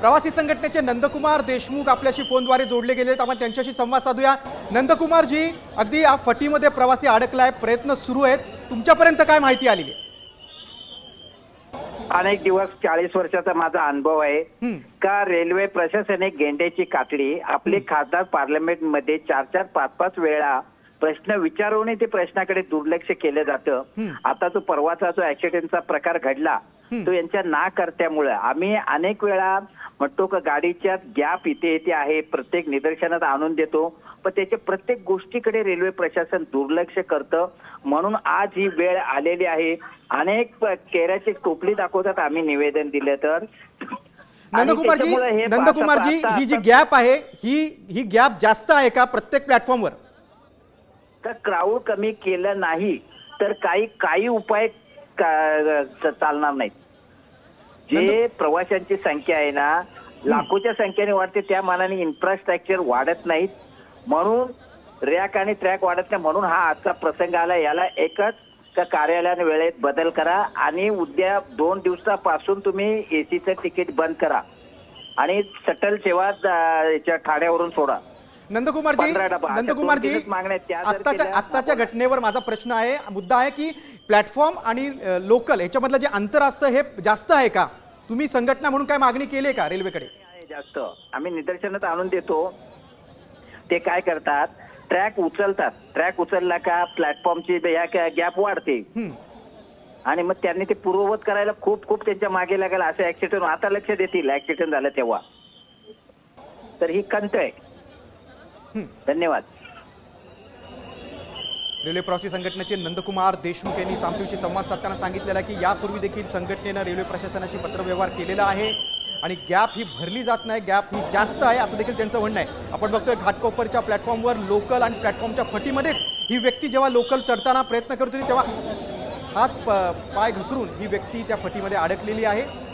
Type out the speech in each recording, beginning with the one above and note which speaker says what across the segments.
Speaker 1: प्रवासी संघटनेचे नंदकुमार देशमुख आपल्याशी फोनद्वारे जोडले गेले आहेत. आपण त्यांच्याशी संवाद साधूया. नंदकुमारजी अगदी या फटीमध्ये प्रवासी अडकलाय प्रयत्न सुरू आहेत. तुमच्यापर्यंत काय माहिती आलेली आहे?
Speaker 2: अनेक दिवस चाळीस वर्षाचा माझा अनुभव आहे. का रेल्वे प्रशासने गेंड्याची कातडी आपले खासदार पार्लमेंटमध्ये चार चार पाच पाच वेळा प्रश्न विचारूनही ते प्रश्नाकडे दुर्लक्ष केलं जातं. आता जो परवाचा जो ऍक्सिडेंटचा प्रकार घडला. तो यांच्या ना करत्यामुळे आम्ही अनेक वेळा म्हणतो का गाडीच्या गॅप इथे इथे आहे प्रत्येक निदर्शनात आणून देतो. पण त्याच्या प्रत्येक गोष्टीकडे रेल्वे प्रशासन दुर्लक्ष करतं. म्हणून आज ही वेळ आलेली आहे. अनेक केऱ्याची टोपली दाखवतात आम्ही निवेदन दिलं तर.
Speaker 1: नंदकुमारजी नंदकुमारजी ही जी गॅप आहे ही ही गॅप जास्त आहे का प्रत्येक प्लॅटफॉर्मवर
Speaker 2: तर क्राऊड कमी केलं नाही तर काही काही उपाय चालणार नाहीत. जे प्रवाशांची संख्या आहे ना लाखोच्या संख्येने वाढते त्या मानाने इन्फ्रास्ट्रक्चर वाढत नाहीत. म्हणून रॅक आणि ट्रॅक वाढत नाही म्हणून हा आजचा प्रसंग आला. याला एकच का कार्यालयाने वेळेत बदल करा आणि उद्या दोन दिवसापासून तुम्ही एसीचं तिकीट बंद करा. आणि शटल सेवा याच्या ठाण्यावरून सोडा.
Speaker 1: नंदकुमारजी नंदकुमारजी आत्ताच्या आत्ताच्या घटनेवर माझा प्रश्न आहे. मुद्दा आहे की प्लॅटफॉर्म आणि लोकल याच्यामधलं जे अंतर असतं हे जास्त आहे का? तुम्ही संघटना म्हणून काय मागणी केली आहे का रेल्वेकडे?
Speaker 2: जास्त. आम्ही निदर्शनात आणून देतो. ते काय करतात? ट्रॅक उचलतात. ट्रॅक उचलला का प्लॅटफॉर्मची गॅप वाढते. आणि मग त्यांनी ते पूर्ववत करायला खूप खूप त्यांच्या मागे लागेल असं ऍक्सिडेंट आता लक्ष देतील. ऍक्सिडेंट झालं तेव्हा. तर ही कंत आहे. धन्यवाद.
Speaker 1: रेल्वे प्रवासी संघटनेचे नंदकुमार देशमुख यांनी सामटूची संवाद साधताना सांगितलेला आहे की यापूर्वी देखील संघटनेनं रेल्वे प्रशासनाशी पत्रव्यवहार केलेला आहे आणि गॅप ही भरली जात नाही गॅप ही जास्त आहे असं देखील त्यांचं म्हणणं आहे. आपण बघतोय घाटकोपरच्या प्लॅटफॉर्मवर लोकल आणि प्लॅटफॉर्मच्या फटीमध्येच ही व्यक्ती जेव्हा लोकल चढताना प्रयत्न करत होती तेव्हा हात प- पाय घसरून ही व्यक्ती त्या फटीमध्ये अडकलेली आहे.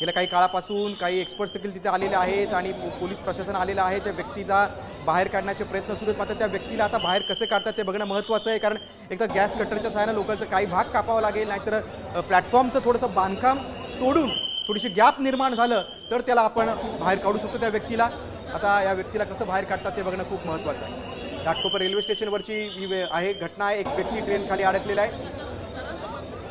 Speaker 1: गेल्या काही काळापासून काही एक्सपर्ट्स देखील तिथे आलेले आहेत आणि पो- पोलीस प्रशासन आलेलं आहे. त्या व्यक्तीला बाहेर काढण्याचे प्रयत्न सुरू आहेत. मात्र त्या व्यक्तीला आता बाहेर कसे काढतात ते बघणं महत्त्वाचं आहे. कारण एकदा गॅस कटरच्या सहाय्यानं लोकलचं काही भाग कापावा लागेल नाहीतर प्लॅटफॉर्मचं थोडंसं बांधकाम तोडून थोडीशी गॅप निर्माण झालं तर त्याला आपण बाहेर काढू शकतो त्या व्यक्तीला. आता या व्यक्तीला कसं बाहेर काढतात ते बघणं खूप महत्त्वाचं आहे. घाटकोपर रेल्वे स्टेशनवरची ही आहे घटना आहे. एक व्यक्ती ट्रेन खाली अडकलेला आहे.